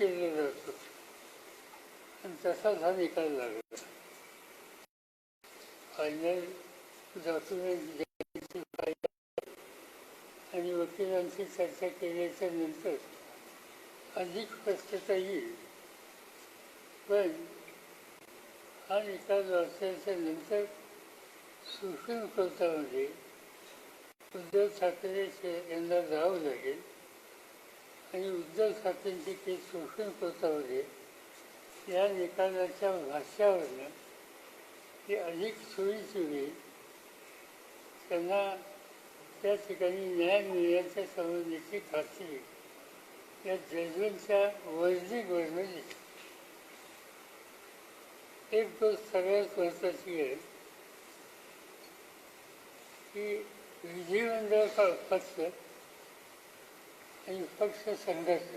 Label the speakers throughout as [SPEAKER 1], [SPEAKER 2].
[SPEAKER 1] केलं असतो आणि तसाच हा निकाल लागला फायनल डॉक्युमेंट आणि वकिलांशी चर्चा केल्याच्यानंतर अधिक स्पष्टता येईल पण हा निकाल वाचल्याच्या नंतर सुप्रीम कोर्टामध्ये उद्धव ठाकरे यांना जावं लागेल आणि उद्धव ठाकरेंची शोषण सुप्रीम कोर्टामध्ये या निकालाच्या भाष्यावरनं ते अधिक सोयीची होईल त्यांना त्या ठिकाणी न्याय मिळण्याच्या संबंधीची खात्री या जजमेंटच्या वर्दी वर्णली एक गोष्ट सगळ्यात महत्त्वाची आहे की विधिमंडळ पक्ष आणि पक्ष संघर्ष.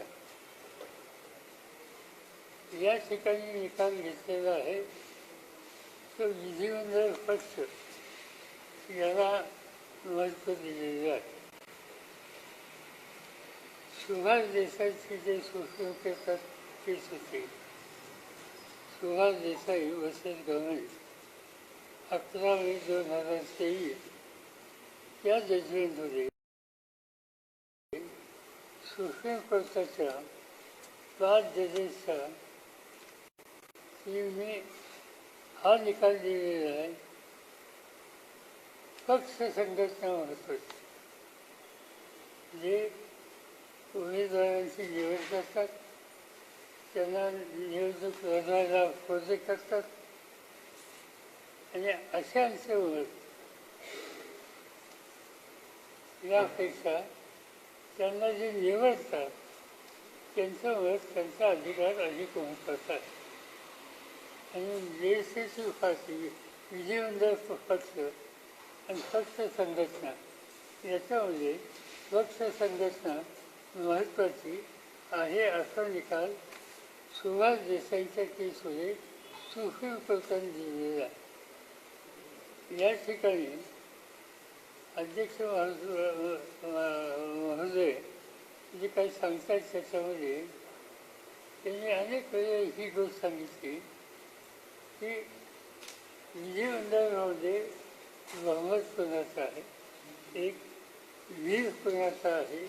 [SPEAKER 1] या ठिकाणी निकाल घेतलेला आहे. तो विधिमंडळ पक्ष याला महत्त्व दिलेलं आहे. सुभाष देसाईची जे सुप्रीम कोर्टात तेच होते. सुभाष देसाई वसंत गव्हर्नमेंट अकरा मे दोन हजार तेवीस या जजमेंटमध्ये सुप्रीम कोर्टाच्या पाच की मी हा निकाल दिलेला आहे. पक्ष संघटना महत्वाची जे उमेदवारांची निवड करतात त्यांना निवडणूक लढवायला प्रोजेक्ट करतात. आणि अशांचं मत यापेक्षा त्यांना जे निवडतात त्यांचं मत त्यांचा अधिकार अधिक महत्त्वाचा आहे. आणि लेजिस्लेटिव्ह फाशी विधिमंडळ पक्ष आणि पक्ष संघटना याच्यामध्ये पक्ष संघटना महत्त्वाची आहे असा निकाल सुभाष देसाईच्या केसमध्ये सुप्रीम कोर्टाने दिलेला या ठिकाणी अध्यक्ष महोदय महोदय जे काही सांगतात त्याच्यामध्ये त्यांनी अनेक वेळेला ही गोष्ट सांगितली की विधिमंडळामध्ये बहुमत कोणाचा आहे? एक वीर कोणाचा आहे?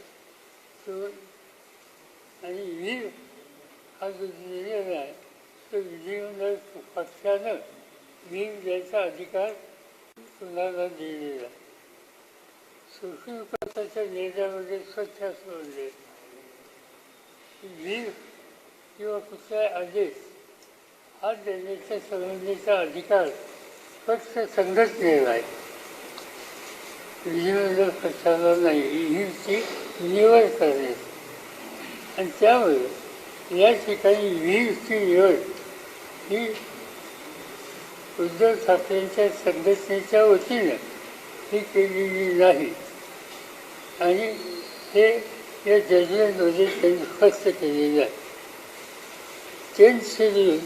[SPEAKER 1] तो आणि वीर हा जो निर्णय आहे तो विधिमंडळ पक्षानं वीर द्यायचा अधिकार कोणाला दिलेला आहे? सुशील पथाच्या नेत्यामध्ये स्वच्छ असं म्हणले वीर किंवा कुठलाही आदेश हा देण्याच्या संघटनेचा अधिकार स्वच्छ संघटनेला आहे. विधिमंडळ पक्षाला नाही ही ती निवड करणे. आणि त्यामुळे या ठिकाणी वीरची निवड ही उद्धव ठाकरेंच्या संघटनेच्या वतीनं ही केलेली नाही. आणि हे या जजमेंटमध्ये त्यांनी स्पष्ट केलेलं आहे. टेन्थ शेड्यूल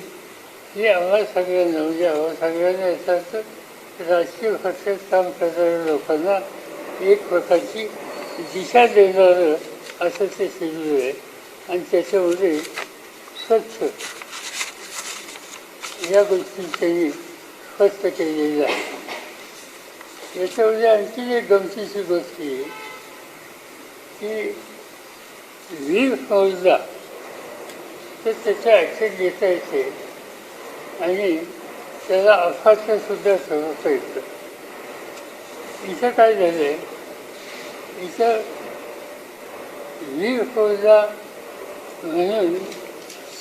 [SPEAKER 1] हे आम्हा सगळ्यांना म्हणजे आम्हा सगळ्यांना याचा अर्थ राजकीय पक्षात काम करणाऱ्या लोकांना एक प्रकारची दिशा देणारं असं ते शेड्यूल आहे. आणि त्याच्यामध्ये स्वच्छ या गोष्टी त्यांनी स्पष्ट केलेल्या आहे. याच्यामध्ये आणखी एक गमतीची गोष्ट आहे. की वीर फौजदार. तर त्याचे ॲक्सेट घेता येते आणि त्याला अफाटसुद्धा सुद्धा येतं. इथं काय झालं आहे इथं वीर फौजदार म्हणून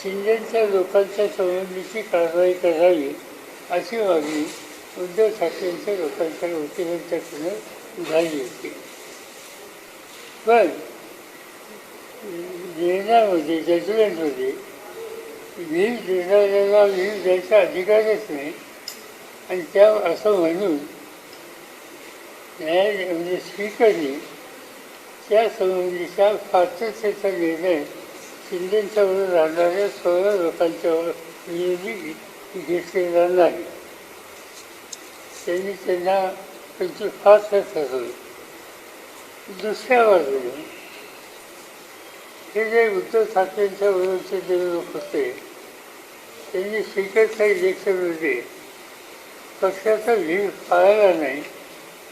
[SPEAKER 1] शिंदेच्या लोकांच्या संबंधीची कारवाई करावी अशी मागणी उद्धव ठाकरेंच्या लोकांच्या वकिलांच्याकडून झाली होती. पण निर्णयामध्ये म्हणजे, होते म्हणजे, वीज देणाऱ्याला वीज द्यायचा अधिकारच नाही. आणि त्या असं म्हणून न्याय म्हणजे स्पीकरने त्या संबंधीचा पात्रतेचा निर्णय शिंदेच्यावर राहणाऱ्या सोळा लोकांच्यावर विरोधी घेतलेला नाही. त्यांनी त्यांना त्यांची पात्र ठरवली दुसऱ्या बाजूने हे जे उद्धव ठाकरेंच्या विरोधचे जे लोक होते त्यांनी स्पीकरच्या इलेक्शनमध्ये पक्षाचा व्हीप पाळला नाही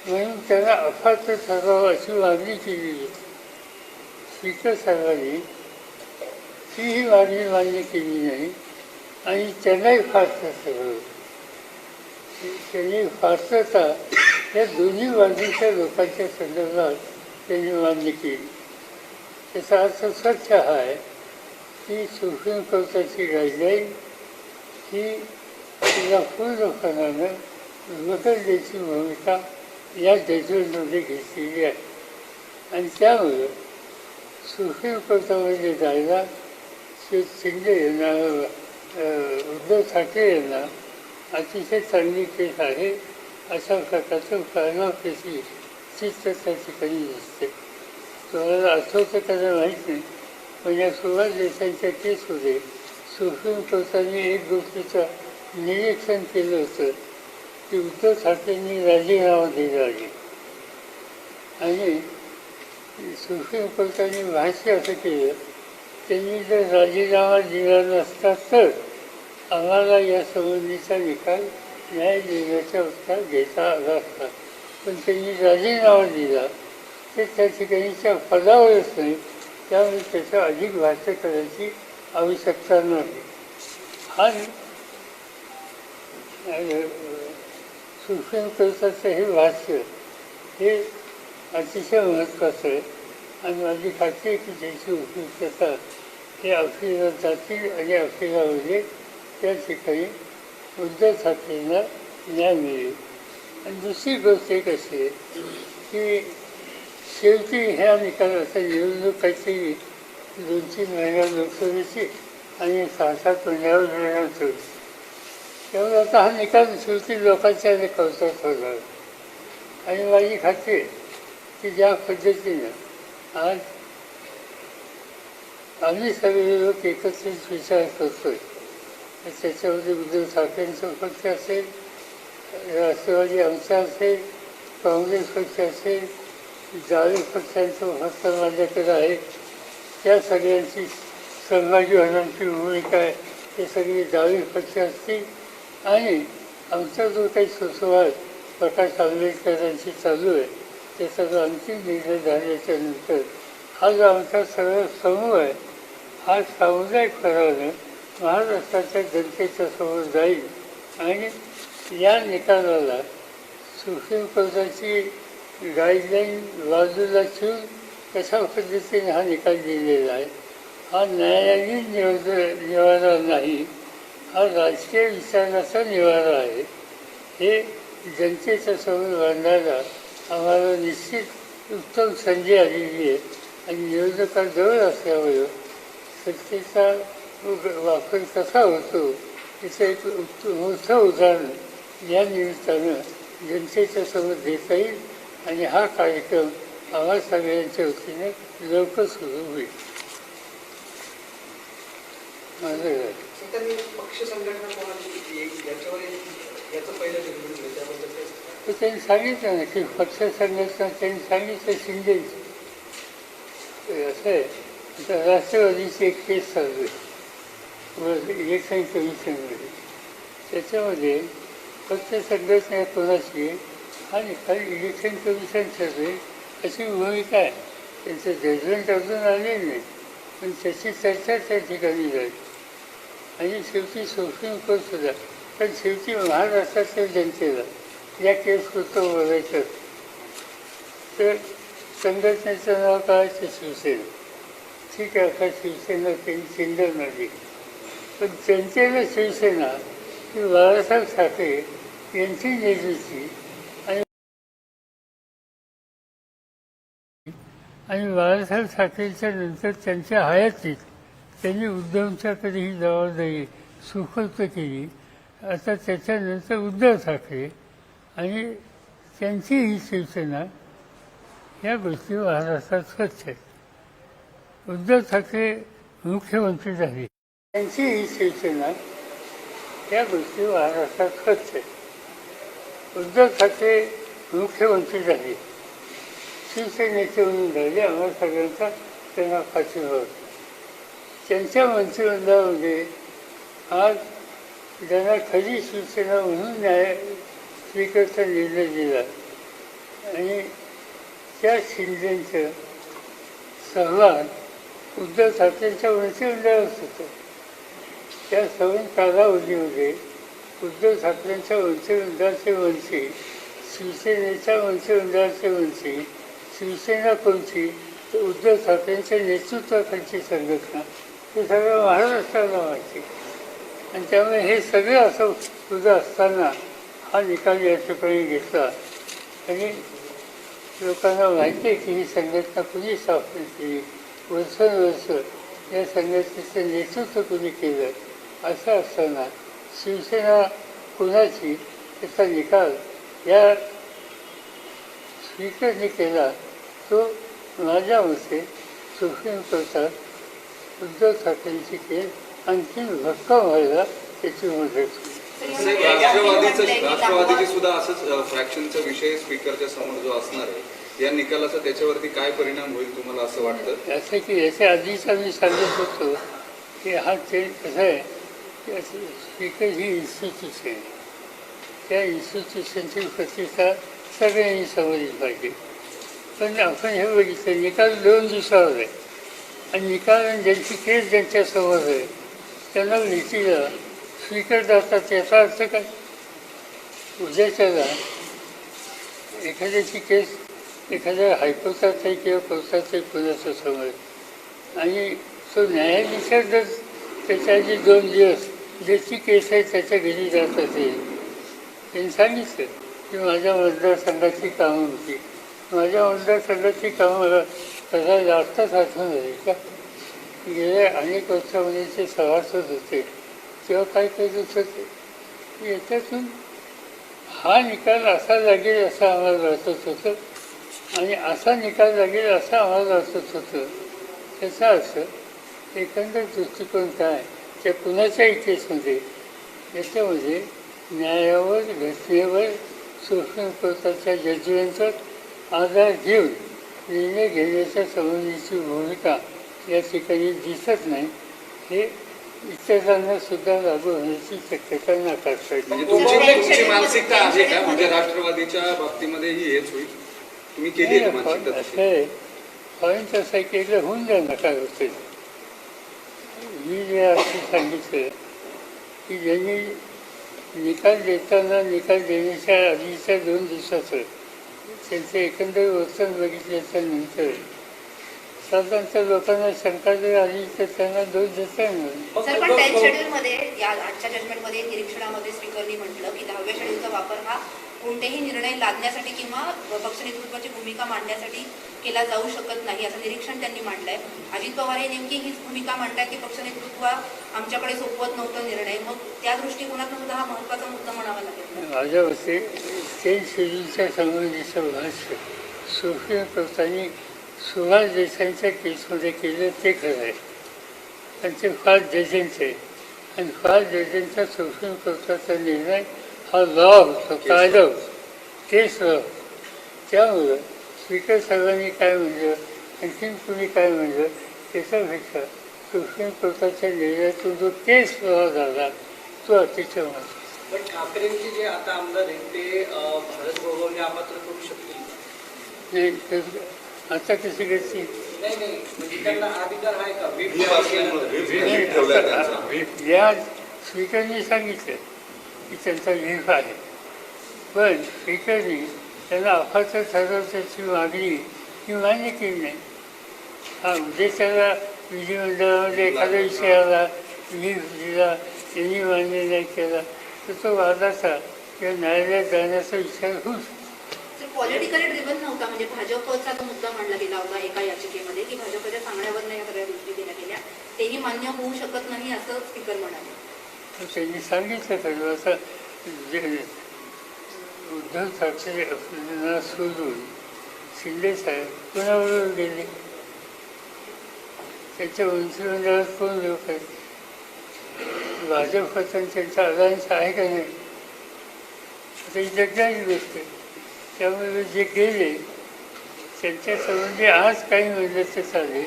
[SPEAKER 1] म्हणून त्यांना अपात्र ठरावा अशी मागणी केली. स्पीकर साहेबांनी तीही मागणी मान्य केली नाही आणि त्यांनाही फारसं ठरवलं त्यांनी फारसता या दोन्ही बाजूच्या लोकांच्या संदर्भात त्यांनी मान्य केली त्याचा अर्थ स्वच्छ हा आहे की सुप्रीम कोर्टाची गाईडलाईन ही तिला पूर्णपणानं बदलण्याची भूमिका या जजमेंटमध्ये घेतलेली आहे. आणि त्यामुळं सुप्रीम कोर्टामध्ये जायला श्री शिंदे यांना उद्धव ठाकरे यांना अतिशय चांगली केस आहे अशा प्रकारचं परिणामपेशी चित्र त्या ठिकाणी दिसते तुम्हाला आठवतं त्यांना माहीत नाही पण म्हणजे या सुरुवात देशांच्या केसमध्ये सुप्रीम कोर्टाने एक गोष्टीचं निरीक्षण केलं होतं की उद्धव ठाकरेंनी राजीनामा दिला आहे. आणि सुप्रीम कोर्टाने भाष्य असं केलं त्यांनी जर राजीनामा दिला नसता तर आम्हाला या संबंधीचा निकाल न्याय उत्तर घेता आला असता. पण त्यांनी राजीनामा दिला. ते त्या ठिकाणीच्या पदावरच नाही. त्यामुळे त्याचं अधिक भाष्य करायची आवश्यकता नाही हा अ, सुप्रीम कोर्टाचं हे भाष्य हे अतिशय महत्त्वाचं आहे. आणि माझी खात्री आहे की त्याची उपयुक्तता हे अफिरात जातील आणि अफिरामध्ये त्या ठिकाणी उद्धव ठाकरेंना न्याय मिळेल. आणि दुसरी गोष्ट एक अशी आहे की शेवटी ह्या निकालाचा निवडणूक काहीतरी दोन तीन महिन्या लोकसभेची आणि सहा सात महिन्यावर निर्णय त्यामुळे आता हा निकाल शेवटी लोकांच्या कौतुक होणार आणि माझी खात्री आहे की ज्या पद्धतीनं आज आम्ही सगळे लोक एकत्रित विचार करतोय. त्याच्यामध्ये उद्धव ठाकरेंचं पक्ष असेल राष्ट्रवादी आमचा असेल काँग्रेस पक्ष असेल डावी पक्षांचं हस्त माझ्याकडे आहे. त्या सगळ्यांची सहभागी भूमिका आहे. ते सगळे डावी पक्ष असतील आणि आमचा जो काही सुसंवाद प्रकाश आंबेडकरांशी चालू आहे ते सगळं अंतिम निर्णय झाल्याच्यानंतर हा जो आमचा सगळा समूह आहे हा सामुदायिक करानं महाराष्ट्राच्या जनतेच्या समोर जाईल आणि या निकालाला सुप्रीम कोर्टाची गाईडलाईन बाजूला ठेवून कशा पद्धतीने हा निकाल दिलेला आहे? हा न्यायालयीन निवड निवारा नाही हा राजकीय विचाराचा निवारा आहे. हे जनतेच्या समोर बांधायला आम्हाला निश्चित उत्तम संधी आलेली आहे आणि निवडणुकाजवळ असल्यामुळं सत्तेचा वापर कसा होतो याचं एक उत्तम मोठं उदाहरण या निमित्तानं जनतेच्या समोर देता येईल आणि हा कार्यक्रम आम्हा सगळ्यांच्या वतीने लवकर सुरू होईल. माझं
[SPEAKER 2] त्यांनी
[SPEAKER 1] सांगितलं ना की पक्ष संघटना त्यांनी सांगितलं शिंदेची. असं आहे. राष्ट्रवादीची एक केस चालू आहे. इलेक्शन कमिशनमध्ये त्याच्यामध्ये पक्ष संघटना कोणाची आहे काही इलेक्शन कमिशन ठरवेल अशी भूमिका आहे. त्यांचं जजमेंट अजून आले नाही. पण त्याची चर्चा त्या ठिकाणी जाईल आणि शेवटी सुप्रीम कोर्ट सुद्धा पण शेवटी महाराष्ट्राच्या जनतेला या केस होतं बोलायचं तर संघटनेचं नाव काय ते शिवसेना. ठीक आहे आता शिवसेना त्यांनी चिंता नाही पण जनतेला शिवसेना की बाळासाहेब ठाकरे यांची निर्मिती आणि आणि बाळासाहेब ठाकरेंच्या नंतर त्यांच्या हयातीत त्यांनी उद्धवच्या कधीही जबाबदारी सुखोक्त केली. आता त्याच्यानंतर उद्धव ठाकरे आणि त्यांची ही शिवसेना या गोष्टी महाराष्ट्रात स्वच्छ आहेत. उद्धव ठाकरे मुख्यमंत्री झाले. त्यांची ही शिवसेना या गोष्टी महाराष्ट्रात स्वच्छ आहेत उद्धव ठाकरे मुख्यमंत्री झाले. शिवसेनेचे म्हणून झाले आम्हाला सगळ्यांचा त्यांना पाठिंबा होता. त्यांच्या मंत्रिमंडळामध्ये आज ज्यांना खरी शिवसेना म्हणून न्याय स्वीकारचा निर्णय दिला आणि त्या शिंदेचं सहवास उद्धव ठाकरेंच्या मंत्रिमंडळात होतं. त्या सवन कालावधीमध्ये उद्धव ठाकरेंच्या मंत्रिमंडळाचे वंशी शिवसेनेच्या मंत्रिमंडळाचे वंशी शिवसेना कोणची? तर उद्धव ठाकरेंच्या नेतृत्वाखालची संघटना. हे सगळं महाराष्ट्राला माहिती आणि त्यामुळे हे सगळं असं सुद्धा असताना हा निकाल या ठिकाणी घेतला. आणि लोकांना माहिती आहे की ही संघटना कुणी स्थापन केली? वर्षानुवर्ष या संघटनेचं नेतृत्व कुणी केलं? असं असताना शिवसेना कुणाची त्याचा निकाल या स्पीकरने केला तो माझ्या मते सुप्रीम कोर्टात उद्धव ठाकरेंची केस आणखीन भक्कम व्हायला त्याची मदत होईल
[SPEAKER 3] राष्ट्रवादीची सुद्धा असंच फ्रॅक्शनचा विषय स्पीकरच्या समोर जो असणार आहे या निकालाचा त्याच्यावरती काय परिणाम होईल तुम्हाला असं वाटतं?
[SPEAKER 1] असं की याच्या आधीच आम्ही सांगत होतो की हा चेंज कसा आहे? की स्पीकर ही इन्स्टिट्यूशन आहे त्या इन्स्टिट्यूशनची प्रतिष्ठा सगळ्यांनी समजली पाहिजे. पण आपण हे बघितलं निकाल दोन दिवसावर आहे. आणि निकाल आणि ज्यांची केस ज्यांच्यासमोर आहे त्यांना भीतीला स्पीकर जातात याचा अर्थ काय? उद्याच्याला एखाद्याची केस एखाद्या हायकोर्टात आहे किंवा कोर्टात आहे कुणाच्या समोर आणि तो न्यायाधीशात जर त्याच्या आधी दोन दिवस ज्याची केस आहे त्याच्या घरी जात असेल त्यांनी सांगितलं की माझ्या मतदारसंघाची कामं होती. माझ्या मतदारसंघाची कामं मला करायला आत्ताच आठवण झाली का? गेल्या अनेक वर्षामध्ये ते सभासद होते. तेव्हा काय करत होते याच्यातून हा निकाल असा लागेल असं आम्हाला वाटत होतं आणि असा निकाल लागेल असं आम्हाला वाटत होतं. त्याचा असं एकंदर दृष्टिकोन काय? त्या कुणाच्याही केसमध्ये याच्यामध्ये न्यायावर घटनेवर सुप्रीम कोर्टाच्या जजमेंटचा आधार घेऊन निर्णय घेण्याच्या संबंधीची भूमिका या ठिकाणी दिसत नाही. हे इतरांना सुद्धा लागू होण्याची शक्यता नाकारता येते
[SPEAKER 3] म्हणजे मानसिकता आहे का? म्हणजे राष्ट्रवादीच्या बाबतीमध्येही हेच होईल? तुम्ही केली
[SPEAKER 1] असं? आहे पॉईंट असं आहे की एकदा होऊन जाईल नका होते सांगितलं. की ज्यांनी निकाल देताना निकाल देण्याच्या आधीच्या दोन दिवसाचं त्यांचं एकंदर वर्तन बघितल्याच्या नंतर साधारणतः लोकांना शंका जर आली तर त्यांना दोष देता येणार
[SPEAKER 4] सर पण टेन्थ शेड्यूलमध्ये या आजच्या जजमेंटमध्ये निरीक्षणामध्ये स्पीकरनी म्हटलं की दहाव्या शेड्यूलचा वापर हा कोणतेही निर्णय लादण्यासाठी किंवा पक्ष नेतृत्वाची भूमिका मांडण्यासाठी केला जाऊ शकत नाही असं निरीक्षण त्यांनी मांडलंय. अजित पवार हे नेमकी हीच भूमिका मांडतायत की पक्ष नेतृत्व आमच्याकडे सोपवत नव्हतं निर्णय. मग त्या दृष्टिकोनातून सुद्धा हा महत्त्वाचा मुद्दा म्हणावा लागेल.
[SPEAKER 1] माझ्या मते स्टेट शेड्यूलच्या संबंधीचं भाष्य सुप्रीम कोर्टाने सुभाष देसाईंच्या केसमध्ये केलं ते खरं आहे. आणि ते फार जजेंचे आणि फार जजेंचा सुप्रीम कोर्टाचा निर्णय हा लॉ होतो कायदा होतो. तेच लॉ त्यामुळं स्पीकर साहेबांनी काय म्हणलं आणखीन कुणी काय म्हणलं त्याच्यापेक्षा सुप्रीम कोर्टाच्या निर्णयातून जो केस लॉ झाला तो अतिशय महत्त्वाचा.
[SPEAKER 2] पण ठाकरेंचे जे आता आमदार आहेत ते भारत अपात्र करू शकतील
[SPEAKER 1] नाही तर आता कशी करते
[SPEAKER 2] नाही नाही म्हणजे त्यांना अधिकार आहे का? व्हीप
[SPEAKER 3] व्हीप
[SPEAKER 2] जारी
[SPEAKER 3] असल्यामुळे
[SPEAKER 2] केल्यानंतर.
[SPEAKER 3] व्हीप व्हीप ठेवलाय त्यांचा
[SPEAKER 1] या स्पीकरनी सांगितलं की त्यांचा व्हीप आहे. पण स्पीकरनी त्यांना अफाचं ठरवण्याची मागणी ही मान्य केली नाही? हा उद्देशाला विधिमंडळामध्ये एखादा विषय आला दिला यांनी मान्य नाही केला तर तो वादाचा किंवा न्यायालयात जाण्याचा विचार होऊ शकतो
[SPEAKER 4] पॉलिटिकली ड्रिव्हन नव्हता. म्हणजे भाजपचा तो मुद्दा मांडला गेला होता एका याचिकेमध्ये की भाजपच्या सांगण्यावरनं या सगळ्या गोष्टी देण्यात गेल्या. तेही मान्य होऊ शकत नाही असं स्पीकर म्हणाले.
[SPEAKER 1] त्यांनी सांगितलं खरं असं उद्धव ठाकरे आपल्याला सोडून शिंदे साहेब कोणाबरोबर गेले? त्यांच्या मंत्रिमंडळात कोण लोक आहेत भाजप आणि त्यांचा अलायन्स आहे का नाही? आता ही गोष्ट. आहे त्यामुळे जे गेले त्यांच्या संबंधी आज काही म्हणलं तर चालेल.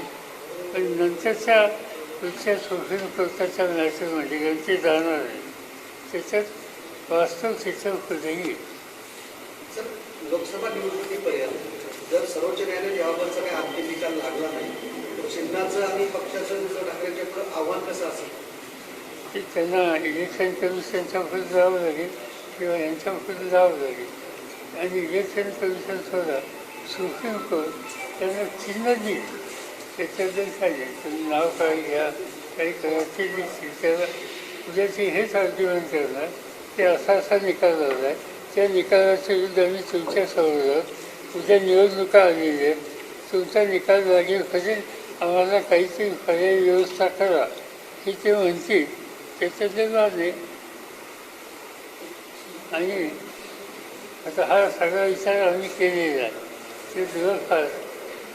[SPEAKER 1] पण नंतरच्या तुमच्या सोशल कोर्टाच्या मॅटरमध्ये गणती जाणार आहे. त्याच्यात वास्तव चित्र होतेही
[SPEAKER 2] सर लोकसभा निवडणुकीपर्यंत जर सर्वोच्च न्यायालय याबाबतचा काही अंतिम निकाल लागला नाही तर चिन्हाचं आणि पक्षाचं उद्धव ठाकरेंच्या पुढे आव्हान कसं असेल?
[SPEAKER 1] त्यांना इलेक्शन कमिशनच्याकडे जावं लागेल किंवा यांच्याकडे जावं लागेल. आणि इलेक्शन कमिशन सुद्धा सुप्रीम कोर्ट त्यांना चिन्ह देईल. त्याच्याबद्दल सांगेल तुम्ही नाव काय घ्या काही करा ते दिसतील त्याला उद्याची हेच आर्ग्युमेंट करणार ते असा असा निकाल झाला आहे त्या निकालाच्या विरुद्ध आम्ही तुमच्यासमोर. उद्या निवडणुका आलेल्या. आहेत तुमचा निकाल लागेल म्हणजे आम्हाला काहीतरी पर्यायी व्यवस्था करा. हे ते म्हणतील. त्याच्यातले माने आणि आता हा सगळा विचार आम्ही केलेला आहे. ते जवळपास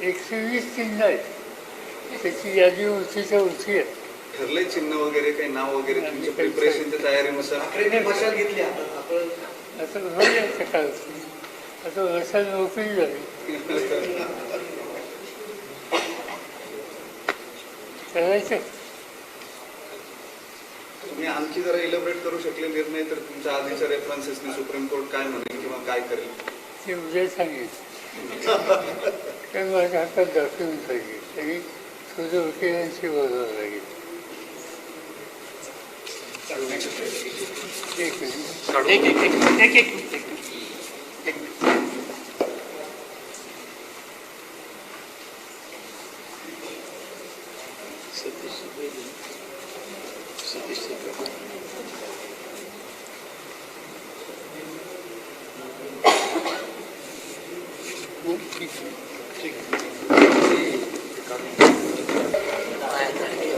[SPEAKER 1] एकशे वीस चिन्ह आहेत. त्याची यादी उंचीच्या उंची आहे.
[SPEAKER 3] ठरले चिन्ह वगैरे काही नाव वगैरे तुमच्या प्रिपरेशनच्या तयारीनुसार
[SPEAKER 2] घेतली आता. आपण
[SPEAKER 1] आता होईल काळ आता वर्षात नोकरी झाली. करायचं.
[SPEAKER 3] तुम्ही आणखी जरा इलॅबरेट करू शकले निर्णय तर तुमच्या आधीच्या रेफरन्सेसने सुप्रीम कोर्ट काय म्हणेल किंवा काय करेल?
[SPEAKER 1] ते उद्या सांगेल कारण माझ्या हातात दाखवून पाहिजे आणि तुझं वकिलांशी बोलावं लागेल. एक मिनिट
[SPEAKER 5] एक एक एक